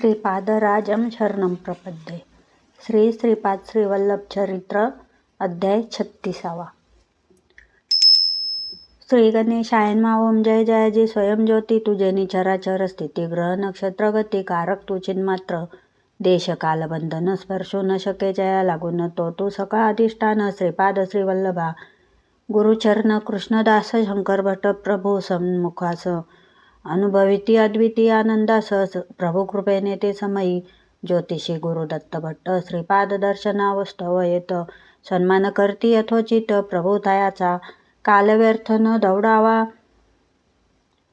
श्रीपादराजं शरणं प्रपद्ये। श्री श्रीपाद श्रीवल्लभचरित्र अध्याय छत्तीसावा। श्री गणेशाय जय ओम जय जयाजी स्वयंज्योती तुझे निचराचर स्थिती ग्रह नक्षत्र गती कारक तुचिन चिन्मात्र। देश कालबंधन स्पर्शू स्पर्शो न शके जया लागून तो तू सकाळ अधिष्ठान। श्रीपाद श्रीवल्लभा गुरुचरण कृष्णदास शंकर भट प्रभू सन्मुखास अनुभविती अद्वितीय आनंदास प्रभुकृपेने ते समयी ज्योतिषी गुरुदत्त भट्ट श्रीपाद दर्शनावस्तव येत सन्मान करती यथोचित प्रभुतायाचा कालव्यर्थ न दौडावा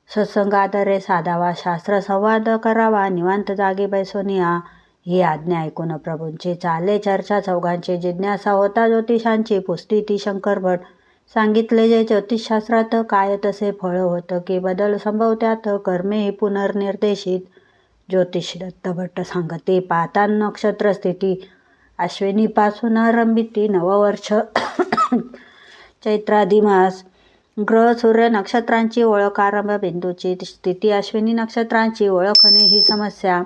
सत्संगादरे साधावा शास्त्र संवाद करावा निवांत जागी बैसोनिया ही आज्ञा ऐकून प्रभूंची चाले चर्चा चौघांची जिज्ञासा होता ज्योतिषांची पुस्ती ती शंकर भट सांगितले जे ज्योतिषशास्त्रात काय तसे फळ होतं की बदल संभवत्यात कर्मे पुनर्निर्देशित. ज्योतिष दत्तभट्ट सांगते पाहता नक्षत्र स्थिती. अश्विनीपासून आरंभिती नववर्ष चैत्राधिमास ग्रह सूर्य नक्षत्रांची ओळख आरंभ बिंदूची स्थिती. अश्विनी नक्षत्रांची ओळखणे ही समस्या.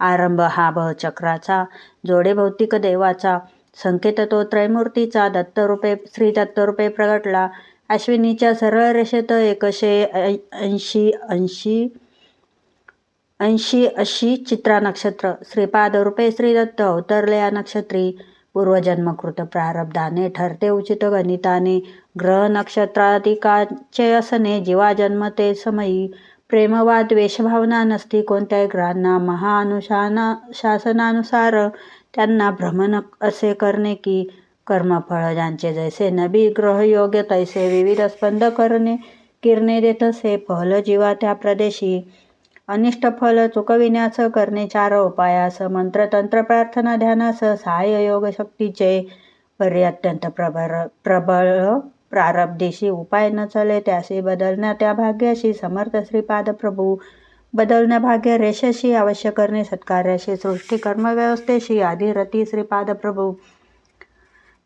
आरंभ हा चक्राचा जोडे भौतिक देवाचा. संकेत तो त्रैमूर्तीचा दत्तरूपे श्री दत्तरूपे प्रगटला. अश्विनीच्या सरळ रेषेत एकशे ऐंशी ऐंशी ऐंशी अशी चित्रा नक्षत्र. श्रीपाद रूपे श्रीदत्त दत्त नक्षत्री. पूर्वजन्मकृत प्रारब्धाने ठरते उचित गणिताने. ग्रह नक्षत्राधिकाचे असणे जीवा जन्मते समयी. प्रेमवाद वेशभावना नसती कोणत्याही ग्रहांना. महाअनुशाना शासनानुसार त्यांना भ्रमण असे करणे की कर्मफळ ज्यांचे जैसे नबी ग्रहयोग्य तैसे विविध स्पंद करणे किरणे देत असे फल जीवा त्या प्रदेशी. अनिष्ट फल चुकविण्यास करणे चार उपायास मंत्र तंत्र प्रार्थना ध्यानास सहाय्य योग शक्तीचे. परी अत्यंत प्रबळ प्रबळ प्रारब्धीशी उपाय न चले त्याशी बदलण्या त्या भाग्याशी समर्थ श्रीपाद प्रभू. बदलण्या भाग्य रेषेशी अवश्य करणे सत्कार्याशी सृष्टी कर्मव्यवस्थेशी आधी श्रीपाद प्रभू.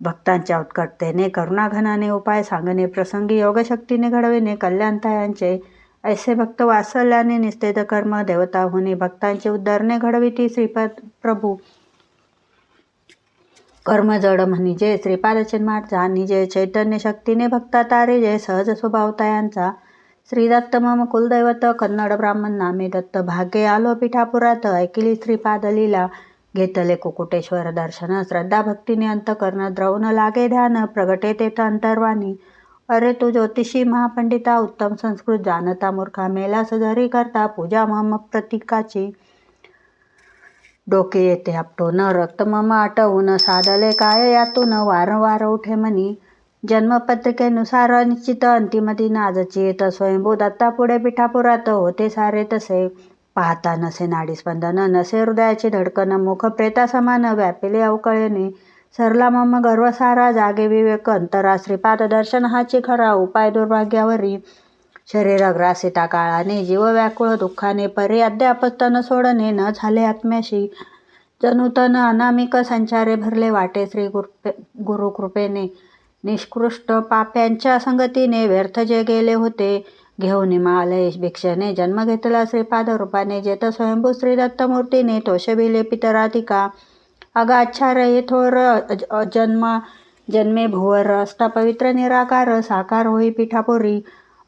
भक्तांच्या उत्कटतेने करुणाघनाने उपाय सांगणे प्रसंगी योगशक्तीने घडविणे कल्याणतायांचे ऐसे भक्त वासल्याने निस्तेद कर्म देवता होणे भक्तांचे उद्धारणे घडविती श्रीपाद प्रभू. कर्म जड म्हणजे श्रीपाद चिन्मार्चा निजे चैतन्य शक्तीने भक्ता तारे जय सहज स्वभावता यांचा श्रीदत्त मम कुलदैवत कन्नड ब्राह्मण नामे दत्त भाग्य आलो पिठापुरात ऐकिली श्रीपाद लीला घेतले कुकुटेश्वर दर्शन श्रद्धा भक्तीने अंतकर्ण द्रवण लागे ध्यान प्रगटे तेथ अंतर्वाणी अरे तू ज्योतिषी महापंडिता उत्तम संस्कृत जानता मूर्खा मेला सजरी करता पूजा मम प्रतीकाची डोके येते आपटून रक्त मम आटवून साधले काय यातून वारंवार उठे मनी जन्मपत्रिकेनुसार अनिश्चित अंतिम दिन येत. स्वयंभू दत्तापुढे पिठापुरात होते सारे तसे. पाहता नसे नाडीस्पंदन नसे हृदयाची धडकन मुख प्रेता समान व्यापिले अवकळेने सरला मम गर्वसारा जागे विवेक अंतरा श्रीपाद दर्शन हाची खरा उपाय दुर्भाग्यावरी. शरीर ग्रासिता काळाने जीव व्याकुळ दुःखाने परी तन सोडणे न झाले आत्म्याशी. जनुतन अनामिक संचारे भरले वाटे श्री गुरुकृपेने निष्कृष्ट पाप्यांच्या संगतीने व्यर्थ जे गेले होते घेऊन हिमालय भिक्षेने जन्म घेतला. श्रीपाद रूपाने जेत स्वयंभू श्री दत्तमूर्तीने तोषभिले पितराधिका अगाच्छार थोर जन्म जन्मे भुवर असता पवित्र निराकार साकार होई पिठापुरी.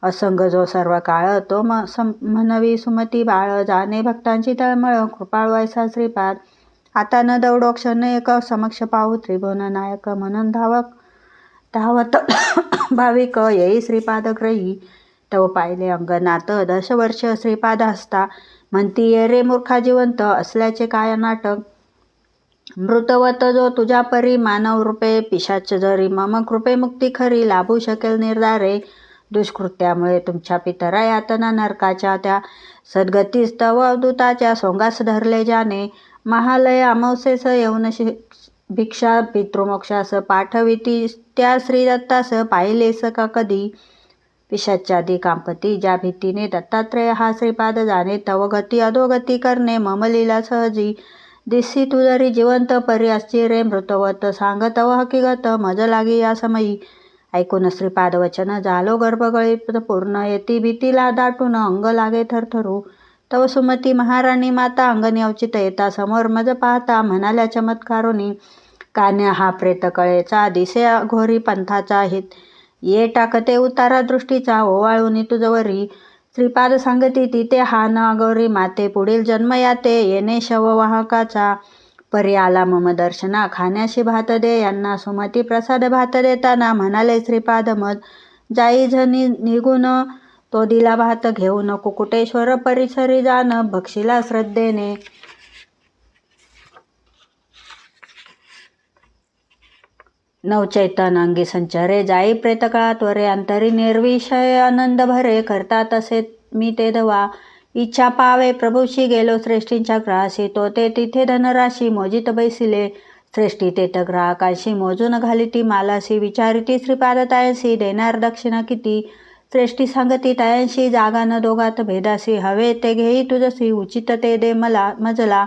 असंग जो सर्व काळ तो म्हणवी सुमती बाळ जाणे भक्तांची तळमळ कृपाळ वैसा श्रीपाद. आता न दौडो क्षण एक समक्ष पाहू त्रिभुवन नायक म्हणून धावक. धावत भाविक येई श्रीपाद ग्रही तव पाहिले अंगनात दशवर्ष श्रीपाद असता म्हणती ये रे मूर्खा जिवंत असल्याचे काय नाटक? मृतवत जो तुझ्या परी मानव रूपे पिशाच जरी मम कृपे मुक्ती खरी लाभू शकेल निर्धारे. दुष्कृत्यामुळे तुमच्या पितरा यातना नरकाच्या त्या सद्गतीस तव अवधूताच्या सोंगास धरले जाने महालय अमावसेस येऊन भिक्षा पितृमोक्षास पाठविती त्या श्रीदत्तास पाहिलेस का कधी? पिशाच्यादी कांपती ज्या भीतीने दत्तात्रय हा श्रीपाद जाणे तव गती अधोगती करणे ममलीला सहजी दिसी तुझरी जिवंत परी आश्चर्य मृतवत सांगत व हकीकत मज लागी या समयी. ऐकून श्रीपाद वचन झालो गर्भगळी पूर्ण येती भीतीला दाटून अंग लागे थरथरू. तव सुमती महाराणी माता अंगणी अवचित येता समोर मज पाहता म्हणाल्या चमत्कारोनी कान्या हा प्रेतकळेचा दिसे घोरी पंथाचा हित ये टाकते उतारा दृष्टीचा ओवाळून तुझवरी श्रीपाद सांगती तिथे हा न अगोरी माते पुढील जन्म याते. येणे शववाहकाचा परी आला मम दर्शना. खाण्याशी भात दे यांना सुमती प्रसाद भात देताना म्हणाले श्रीपाद मद जाई झनी निघून तो दिला भात घेऊन कुकुटेश्वर परिसरी जाण भक्षीला श्रद्धेने नवचैतन अंगी संचरे जाई प्रेतकाळा त्वरे अंतरी निर्विषय आनंद भरे करता तसे मी ते दवा. इच्छा पावे प्रभूशी गेलो श्रेष्ठींच्या ग्रहाशी तो ते तिथे धनराशी मोजित बैसिले. श्रेष्ठी तेथ ग्राहकांशी मोजून घाली ती मालासी विचारिती श्रीपाद तायांशी देणार दक्षिणा किती. श्रेष्ठी सांगती तायांशी जागा न दोघात भेदासी हवे ते घेई तुझसी उचित ते दे मला मजला.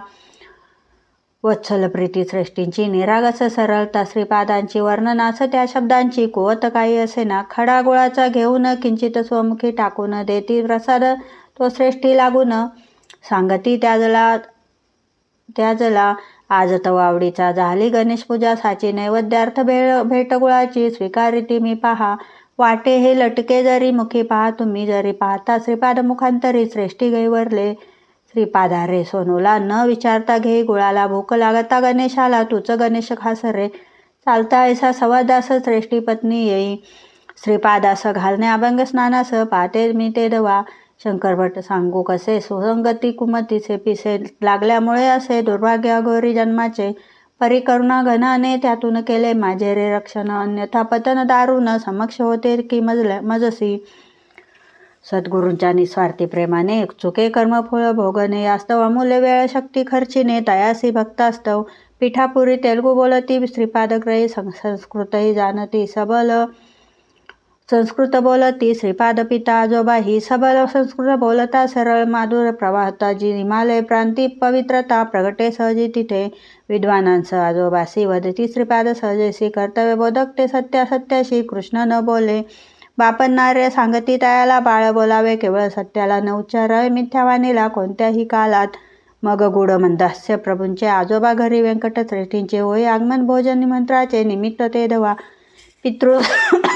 वत्सल प्रीती श्रेष्ठींची निरागस सरळता श्रीपादांची वर्णनास त्या शब्दांची कुवत काही असेना खडा गुळाचा घेऊन किंचित स्वमुखी टाकून देती प्रसाद तो श्रेष्ठी लागून सांगती त्याजला त्याजला आज तो आवडीचा. झाली गणेश पूजा साची नैवेद्यार्थ भे भेटगुळाची स्वीकारिती मी पहा. वाटे हे लटके जरी मुखी पहा तुम्ही जरी पाहता श्रीपाद मुखांतरी श्रेष्ठी गैवरले. श्रीपादा रे सोनूला न विचारता घे गुळाला भूक लागता गणेशाला तुच गणेश खास रे. चालता ऐसा सवादास श्रेष्ठी पत्नी येई. श्रीपादास घालणे अभंग स्नानास पाहते मी ते दवा. शंकरभट सांगू कसे सुसंगती कुमतीचे पिसे. लागल्यामुळे असे दुर्भाग्याघोरी जन्माचे. परिकरुणा घनाने त्यातून केले माझे रे रक्षण. अन्यथा पतन दारुण समक्ष होते की मजल्या मजसी. सद्गुरूंच्या निस्वार्थी प्रेमाने चुके कर्मफळ भोगणे यास्तव अमूल्य वेळ शक्ती खर्चिने तयासी भक्तास्तव पिठापुरी तेलगू बोलती श्रीपादग्रही संस्कृतही जाणती सबल संस्कृत बोलती श्रीपाद पिता आजोबा ही सबल संस्कृत बोलता सरळ माधुर प्रवाहता जी हिमालय प्रांती पवित्रता प्रगटे सहजी तिथे विद्वानांस आजोबासी वदती श्रीपाद सहजेसी कर्तव्य बोधक ते सत्या सत्याशी कृष्ण न बोले बापन सांगती तयाला बाळ बोलावे केवळ सत्याला न उच्चारावे मिथ्यावाणीला कोणत्याही कालात मग गुढ मंदास्य प्रभूंचे आजोबा घरी व्यंकटश्रेष्ठींचे होय आगमन भोजन निमंत्राचे निमित्त ते दवा. पितृ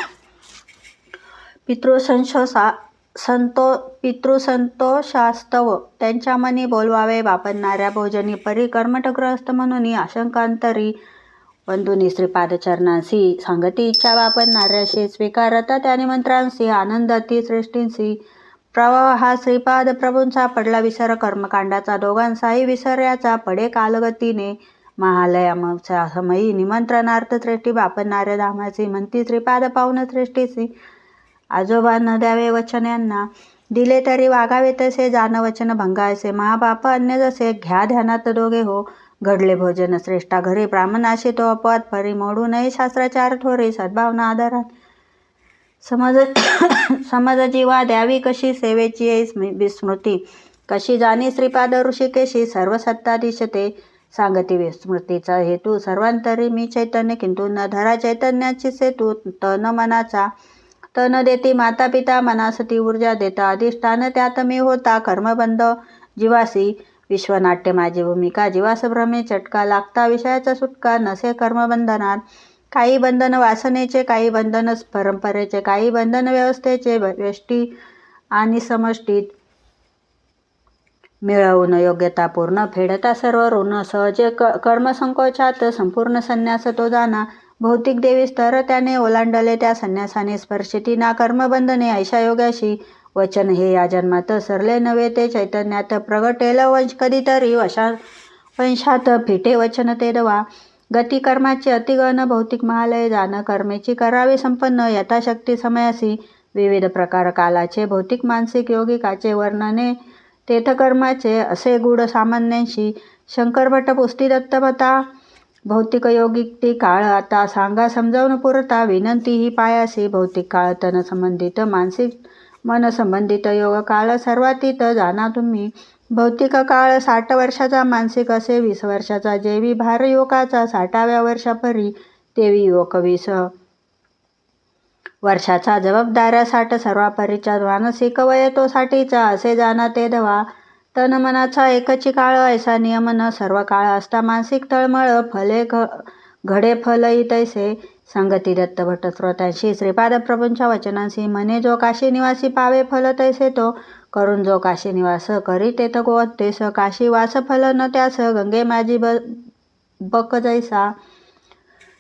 पितृसंशोसा संतो पितृसंतोषास्तव त्यांच्या मनी बोलवावे बापणाऱ्या भोजनी परी कर्मटग्रस्त म्हणून आशंकांतरी बंधुनी श्रीपादचरणांशी सांगती इच्छा वापरणाऱ्याशी स्वीकारता त्या निमंत्रांशी आनंदाती सृष्टींशी प्रवाह हा श्रीपाद प्रभूंचा पडला विसर कर्मकांडाचा दोघांचाही विसर्याचा पडे कालगतीने. महालयामचा समयी निमंत्रणार्थ श्रेष्ठी वापरणाऱ्या धामाची म्हणती श्रीपाद पाहुण सृष्टीशी आजोबांना द्यावे वचन यांना दिले तरी वागावे तसे जाण वचन भंगायचे महाबाप अन्य जसे घ्या ध्यानात दोघे हो. घडले भोजन श्रेष्ठा घरी ब्राह्मणाशी तो अपवाद परी मोडू नये शास्त्राचार थोरे सद्भावना आधारात. समज समज जीवा द्यावी कशी सेवेची येई विस्मृती. कशी जाणी श्रीपाद ऋषिकेशी सर्व सत्ताधीश ते सांगती विस्मृतीचा हेतू सर्वांतरी मी चैतन्य किंतु न धरा चैतन्याची सेतू तन मनाचा. तन देती माता पिता मनासती ऊर्जा देता. अधिष्ठान त्यात मी होता कर्मबंध जीवासी. विश्वनाट्य माझी भूमिका. जीवासभ्रमे चटका लागता विषयाचा सुटका नसे कर्मबंधनात. काही बंधन वासनेचे काही बंधन परंपरेचे काही बंधन व्यवस्थेचे व्यष्टी आणि समष्टीत मिळवून योग्यता पूर्ण फेडता सर्व ऋण. सहजे क कर्मसंकोचात संपूर्ण संन्यास तो जाना भौतिक देवीस तर त्याने ओलांडले त्या संन्यासाने स्पर्शिती ना कर्मबंधने ऐशा योगाशी वचन हे या जन्मात सरले नव्हे ते चैतन्यात प्रगटेल. वंश कधीतरी वशा वंशात फिटे वचन ते दवा. गतिकर्माचे अतिगण भौतिक महालय जाण कर्मेची करावी संपन्न यथाशक्ती समयासी. विविध प्रकार कालाचे भौतिक मानसिक योगिकाचे वर्णने. तेथकर्माचे असे गूढ सामान्यांशी. शंकरभट पुस्ती दत्तभता भौतिक योगिक ती काळ आता सांगा समजावून पुरता. विनंती ही पायासी. भौतिक काळ तन संबंधित मानसिक मनसंबंधित योग काळ सर्वातीत जाणा तुम्ही. भौतिक काळ साठ वर्षाचा मानसिक असे वीस वर्षाचा जेवी भार योगाचा साठाव्या वर्षापरी तेवी योग वीस. वर्षाचा जबाबदाऱ्या साठ सर्वापरीच्या मानसिक वय तो साठीचा असे जाणा ते दवा तन मनाचा एकची काळ ऐसा नियम न सर्व काळ असता मानसिक तळमळ फले घ घडे फलई तैसे संगती दत्तभट स्रोतांशी श्रीपादप्रभूंच्या वचनांशी मने जो काशी निवासी पावे फल तैसे तो करून जो काशी निवास करी तेथ तेस काशी वास फल न त्यास गंगे माझी ब बक जैसा.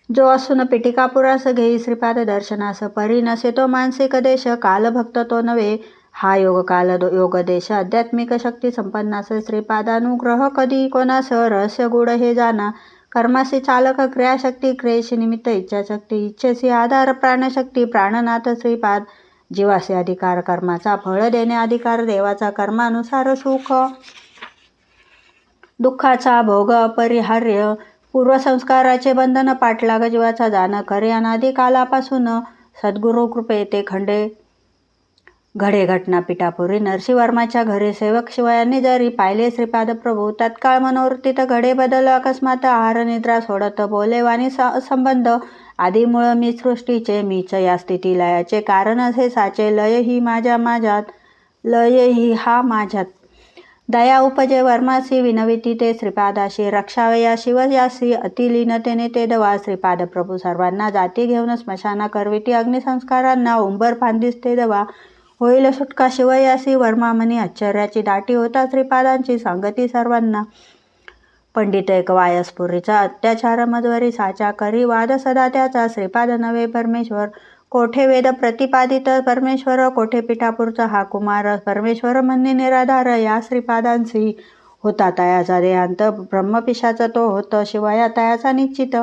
जो असून पिटिकापुरास घेई श्रीपाद दर्शनास परी नसे तो मानसिक देश कालभक्त तो नव्हे हा योग काल योगदेश योग देश आध्यात्मिक शक्ती संपन्नास श्रीपादानुग्रह कधी कोणास रहस्य गुढ हे जाना. कर्मासी चालक क्रियाशक्ती क्रियेशी निमित्त इच्छाशक्ती इच्छेसी आधार प्राणशक्ती प्राणनाथ श्रीपाद। जीवासी अधिकार कर्माचा फळ देणे अधिकार देवाचा कर्मानुसार सुख। दुःखाचा भोग अपरिहार्य। पूर्वसंस्काराचे बंधन पाठलाग जीवाचा जाण खरे अनादिकालापासून। सद्गुरू सद्गुरु कृपे ते खंडे। घडे घटना पिठापुरी नरसिंहवर्माच्या घरी सेवक शिवयांनी जरी पाहिले श्रीपाद प्रभू तत्काळ मनोवृत्तीत घडे बदल अकस्मात आहार निद्रा सोडत बोले वाणी स- संबंध आदीमुळं मी सृष्टीचे मीच या स्थिती लयाचे कारण असे साचे लय ही माझ्या माझ्यात लय ही हा माझ्यात. दया उपजे वर्मासी विनविती ते श्रीपादाशी रक्षावे या शिवयासी अतिलीनतेने ते दवा श्रीपाद प्रभू सर्वांना जाती घेऊन स्मशाना करविती अग्निसंस्कारांना उंबर फांदीस ते दवा होईल सुटका शिवयासी वर्मामनी आश्चर्याची दाटी होता श्रीपादांची सांगती सर्वांना. पंडित एक वायसपुरीचा अत्याचार मजवरी साचा करी वाद सदा त्याचा. श्रीपाद नवे परमेश्वर कोठे वेद प्रतिपादित? परमेश्वर कोठे पिठापूरचा हा कुमार? परमेश्वर म्हणणे निराधार या श्रीपादांशी होता तयाचा देहांत. ब्रह्मपिशाचा तो होत शिवाया तयाचा निश्चित.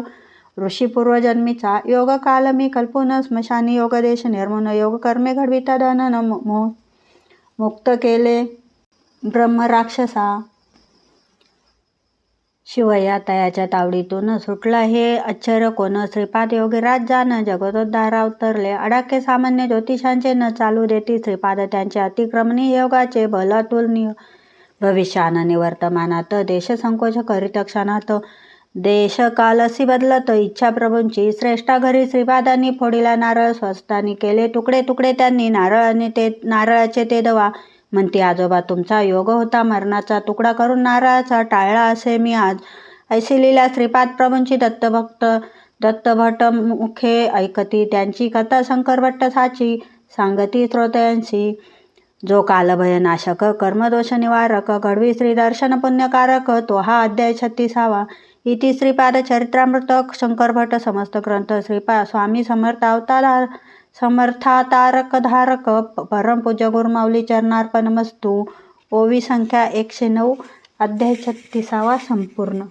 ऋषीपूर्वजन्मीचा योग काल मी कल्पून स्मशानी योगदेश निर्मून योग कर्मे घडविता धनन मो मुक्त केले ब्रह्म राक्षसा शिवया तयाच्या तावडीतून सुटला हे अक्षर कोण श्रीपाद योगीराज जान जगतोद्धारा उतरले. अडाके सामान्य ज्योतिषांचे न चालू देती श्रीपाद त्यांचे अतिक्रमणी योगाचे भलातुलनीय भविष्यान निवर्तमानात देश संकोच करीत क्षणात देश कालसी बदलतो इच्छा प्रभूंची श्रेष्ठा घरी श्रीपादांनी फोडीला नारळ स्वस्तानी केले तुकडे तुकडे त्यांनी नारळ आणि ते नारळाचे ते दवा. म्हणते आजोबा तुमचा योग होता मरणाचा तुकडा करून नारळाचा टाळला असे मी आज ऐशी लीला श्रीपाद प्रभूंची दत्तभक्त दत्तभट मुखे ऐकती. त्यांची कथा शंकरभट्ट साची सांगती श्रोत्यांशी. जो कालभयनाशक कर्मदोष निवारक घडवी श्री दर्शन पुण्यकारक तो हा अध्याय छत्तीसावा. इति श्रीपाद चरित्रामृत शंकरभट समस्त ग्रंथ श्रीपा स्वामी समर्थ अवतार समर्थातारक धारक परमपूज्य गुरुमाऊली चरणार्पणमस्तू ओवी संख्या एकशे नऊ अध्याय छत्तीसावा संपूर्ण.